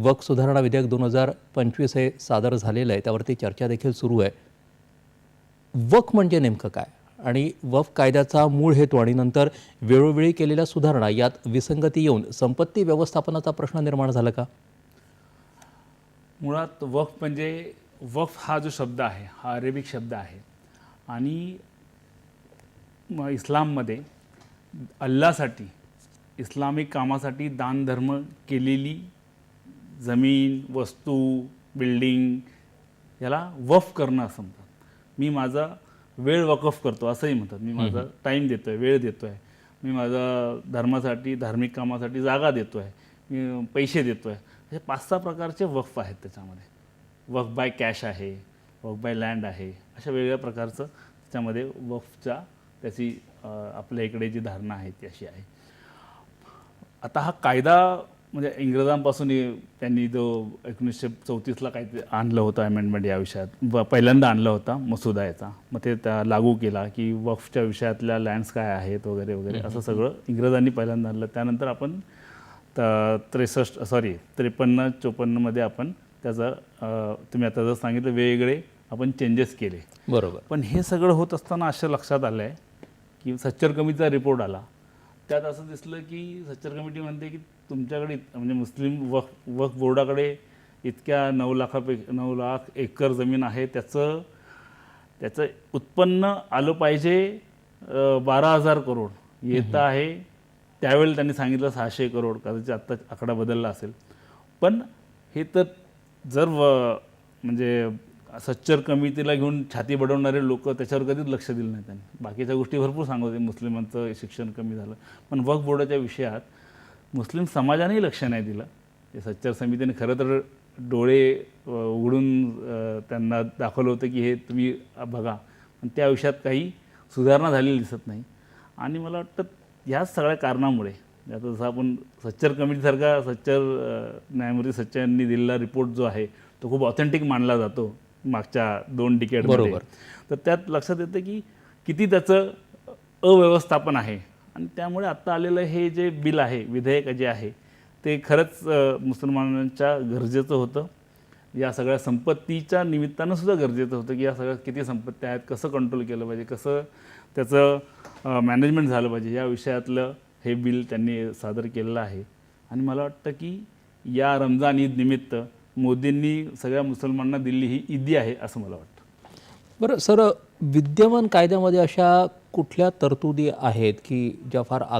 वक सुधारणा विधेयक दोन हजार पंचवीस हे सादर झालेलं आहे. त्यावरती चर्चा देखील सुरू आहे. वक म्हणजे नेमकं काय? आणि वफ कायद्याचा मूळ हेतू आणि नंतर वेळोवेळी केलेल्या सुधारणा यात विसंगती येऊन संपत्ती व्यवस्थापनाचा प्रश्न निर्माण झाला का? मुळात वफ म्हणजे वफ हा जो शब्द आहे हा अरेबिक शब्द आहे. आणि इस्लाममध्ये अल्लासाठी इस्लामिक कामासाठी दानधर्म केलेली जमीन वस्तू बिल्डिंग याला वफ करणं असं म्हणतात मी माझा वेळ वकफ करतो असंही म्हणतात. मी माझा टाईम देतो आहे वेळ देतो आहे मी माझा धर्मासाठी धार्मिक कामासाठी जागा देतो आहे मी पैसे देतो आहे असे पाच सहा प्रकारचे वक्फ आहेत त्याच्यामध्ये. वक्फ बाय कॅश आहे वक्फ बाय लँड आहे अशा वेगवेगळ्या प्रकारचं त्याच्यामध्ये वक्फच्या त्याची आपल्या इकडे जी धारणा आहे ती अशी आहे. आता हा कायदा म्हणजे इंग्रजांपासून त्यांनी जो एकोणीसशे चौतीसला काहीतरी आणलं होतं अमेंडमेंट या विषयात व पहिल्यांदा आणला होता मसुदा याचा. मग ते त्या लागू केला की वक्फच्या विषयातल्या लँड्स काय आहेत वगैरे वगैरे असं सगळं इंग्रजांनी पहिल्यांदा आणलं. त्यानंतर आपण त्रेसष्ट सॉरी त्रेपन्न चोपन्नमध्ये आपण त्याचं तुम्ही आता जर सांगितलं वेगवेगळे आपण चेंजेस केले. बरोबर. पण हे सगळं होत असताना असं लक्षात आलं आहे की सच्चर कमिटीचा रिपोर्ट आला. त्यात असं दिसलं की सच्चर कमिटी म्हणते की तुमच्याकडे इत- म्हणजे मुस्लिम वक वक्फ बोर्डाकडे इतक्या नऊ लाखापैकी नऊ लाख एकर जमीन आहे त्याचं त्याचं उत्पन्न आलं पाहिजे अं, बारा हजार करोड. येतं आहे त्यावेळी त्यांनी सांगितलं सहाशे करोड कदाचित आत्ता आकडा बदलला असेल. पण हे तर जर व म्हणजे सच्चर कमिटीला घेऊन छाती बडवणारे लोक त्याच्यावर कधीच लक्ष दिलं नाही त्यांनी. बाकीच्या गोष्टी भरपूर सांगत होते मुस्लिमांचं शिक्षण कमी झालं. पण वक्फ बोर्डाच्या विषयात मुस्लिम समाजानेही लक्ष नाही दिलं. सच्चर समितीने खरं तर डोळे उघडून त्यांना दाखवलं होतं की हे तुम्ही बघा. पण त्या विषयात काही सुधारणा झालेली दिसत नाही. आणि मला वाटतं ह्याच सगळ्या कारणामुळे आता जसं आपण सच्चर कमिटीसारखा सच्चर न्यायमूर्ती सच्चर यांनी दिलेला रिपोर्ट जो आहे तो खूप ऑथेंटिक मानला जातो मागच्या दोन डिकेड बरोबर. तर त्यात लक्षात येतं की किती त्याचं अव्यवस्थापन आहे. आणि त्यामुळे आत्ता आलेलं हे जे बिल आहे विधेयक जे आहे ते खरंच मुसलमानांच्या गरजेचं होतं. या सगळ्या संपत्तीच्या निमित्तानं सुद्धा गरजेचं होतं की या सगळ्या किती संपत्ती आहेत कसं कंट्रोल केलं पाहिजे कसं त्याचं मॅनेजमेंट झालं पाहिजे या विषयातलं हे बिल त्यांनी सादर केलेलं आहे. आणि मला वाटतं की या रमजान ईद निमित्त मोदींनी सगळ्या मुसलमानांना दिली ही ईदी आहे असं मला वाटतं. बरं सर विद्यमान कायद्यामध्ये अशा कुठल्या तरतुदी आहेत की ज्या फार